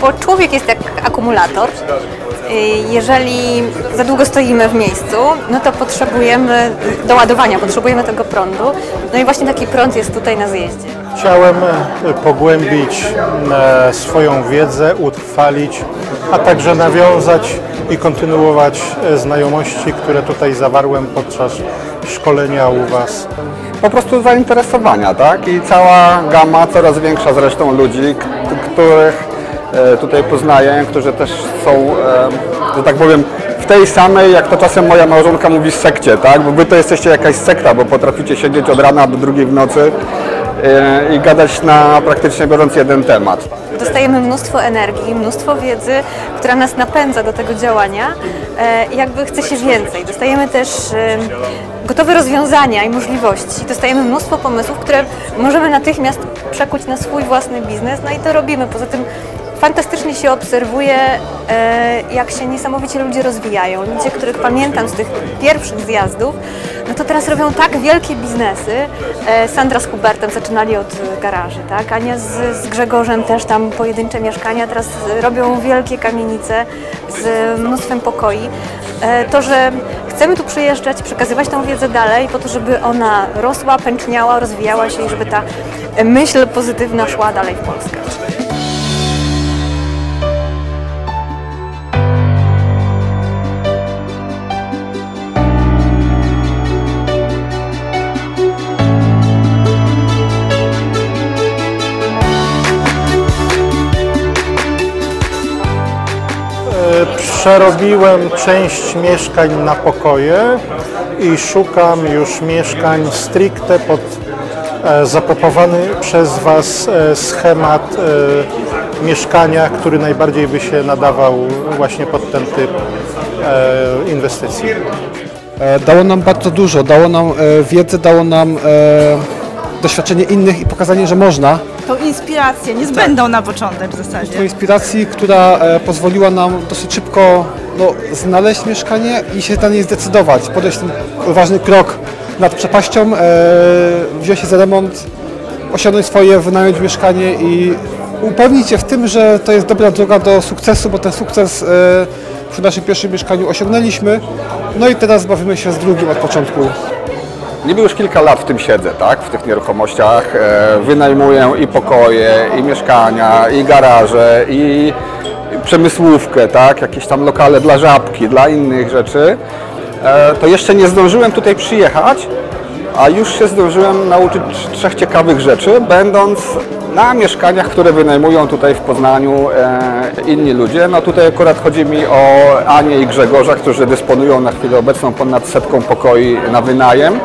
bo człowiek jest jak akumulator. Y, Jeżeli za długo stoimy w miejscu, no to potrzebujemy do ładowania, potrzebujemy tego prądu. No i właśnie taki prąd jest tutaj na zjeździe. Chciałem e, pogłębić e, swoją wiedzę, utrwalić, a także nawiązać i kontynuować e, znajomości, które tutaj zawarłem podczas szkolenia u Was. po prostu zainteresowania, tak? I cała gama coraz większa zresztą ludzi, których tutaj poznaję, którzy też są, e, że tak powiem, w tej samej, jak to czasem moja małżonka mówi, sekcie, tak? Bo wy to jesteście jakaś sekta, bo potraficie siedzieć od rana do drugiej w nocy e, i gadać na praktycznie biorąc jeden temat. Dostajemy mnóstwo energii, mnóstwo wiedzy, która nas napędza do tego działania. E, i jakby chce się więcej. Dostajemy też e, gotowe rozwiązania i możliwości. Dostajemy mnóstwo pomysłów, które możemy natychmiast przekuć na swój własny biznes. No i to robimy. Poza tym fantastycznie się obserwuje, e, jak się niesamowicie ludzie rozwijają. Ludzie, których pamiętam z tych pierwszych zjazdów, no to teraz robią tak wielkie biznesy. E, Sandra z Hubertem zaczynali od garaży, tak? Ania z, z Grzegorzem też tam pojedyncze mieszkania, teraz robią wielkie kamienice z mnóstwem pokoi. E, To, że chcemy tu przyjeżdżać, przekazywać tą wiedzę dalej, po to, żeby ona rosła, pęczniała, rozwijała się i żeby ta myśl pozytywna szła dalej w Polskę. Przerobiłem część mieszkań na pokoje i szukam już mieszkań stricte pod e, zaproponowany przez Was e, schemat e, mieszkania, który najbardziej by się nadawał właśnie pod ten typ inwestycji. Dało nam bardzo dużo, dało nam wiedzę, dało nam doświadczenie innych i pokazanie, że można. Tą inspirację, niezbędną na początek w zasadzie. To inspiracji, która e, pozwoliła nam dosyć szybko no, znaleźć mieszkanie i się na nie zdecydować, podejść ten ważny krok nad przepaścią, e, wziąć się za remont, osiągnąć swoje, wynająć mieszkanie i upewnić się w tym, że to jest dobra droga do sukcesu, bo ten sukces e, przy naszym pierwszym mieszkaniu osiągnęliśmy. No i teraz bawimy się z drugim od początku. Niby już kilka lat w tym siedzę, tak? W tych nieruchomościach. E, wynajmuję i pokoje, i mieszkania, i garaże, i przemysłówkę, tak? Jakieś tam lokale dla żabki, dla innych rzeczy. E, to jeszcze nie zdążyłem tutaj przyjechać, a już się zdążyłem nauczyć trzech ciekawych rzeczy, będąc na mieszkaniach, które wynajmują tutaj w Poznaniu e, inni ludzie. No tutaj akurat chodzi mi o Anię i Grzegorza, którzy dysponują na chwilę obecną ponad setką pokoi na wynajem.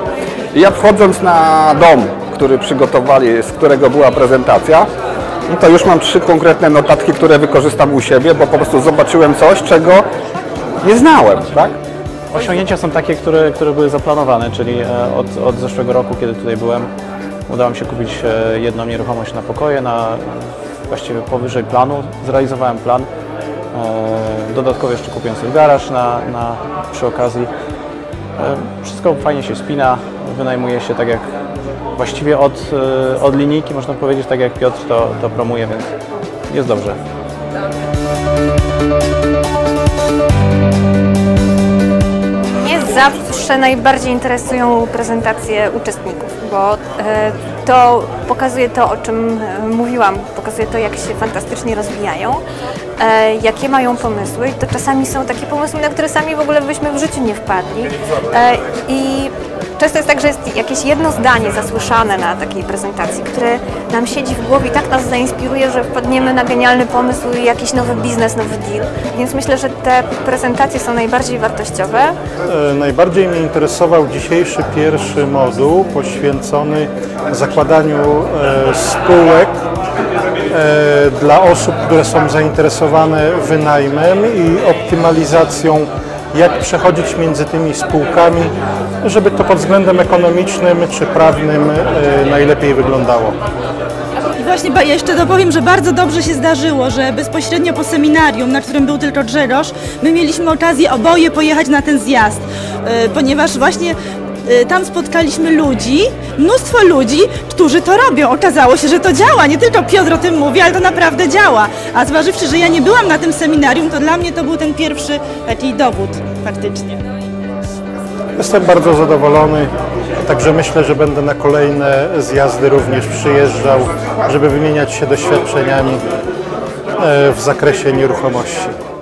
Ja wchodząc na dom, który przygotowali, z którego była prezentacja, no to już mam trzy konkretne notatki, które wykorzystam u siebie, bo po prostu zobaczyłem coś, czego nie znałem, tak? Osiągnięcia są takie, które, które były zaplanowane, czyli e, od, od zeszłego roku, kiedy tutaj byłem, udało mi się kupić e, jedną nieruchomość na pokoje, na właściwie powyżej planu. Zrealizowałem plan. E, Dodatkowo jeszcze kupiłem sobie garaż na, na, przy okazji. E, Wszystko fajnie się spina, wynajmuje się tak jak właściwie od, e, od linijki, można powiedzieć, tak jak Piotr to, to promuje, więc jest dobrze. Zawsze najbardziej interesują prezentacje uczestników, bo e, to pokazuje to, o czym e, mówiłam, pokazuje to, jak się fantastycznie rozwijają, e, jakie mają pomysły. I to czasami są takie pomysły, na które sami w ogóle byśmy w życiu nie wpadli. I Często jest tak, że jest jakieś jedno zdanie zasłyszane na takiej prezentacji, które nam siedzi w głowie i tak nas zainspiruje, że wpadniemy na genialny pomysł i jakiś nowy biznes, nowy deal. Więc myślę, że te prezentacje są najbardziej wartościowe. E, Najbardziej mnie interesował dzisiejszy pierwszy moduł poświęcony zakładaniu e, spółek e, dla osób, które są zainteresowane wynajmem i optymalizacją, jak przechodzić między tymi spółkami, żeby to pod względem ekonomicznym czy prawnym e, najlepiej wyglądało. I właśnie ja jeszcze dopowiem, że bardzo dobrze się zdarzyło, że bezpośrednio po seminarium, na którym był tylko Grzegorz, my mieliśmy okazję oboje pojechać na ten zjazd, e, ponieważ właśnie tam spotkaliśmy ludzi, mnóstwo ludzi, którzy to robią. Okazało się, że to działa. Nie tylko Piotr o tym mówi, ale to naprawdę działa. A zważywszy, że ja nie byłam na tym seminarium, to dla mnie to był ten pierwszy taki dowód faktycznie. Jestem bardzo zadowolony, także myślę, że będę na kolejne zjazdy również przyjeżdżał, żeby wymieniać się doświadczeniami e, w zakresie nieruchomości.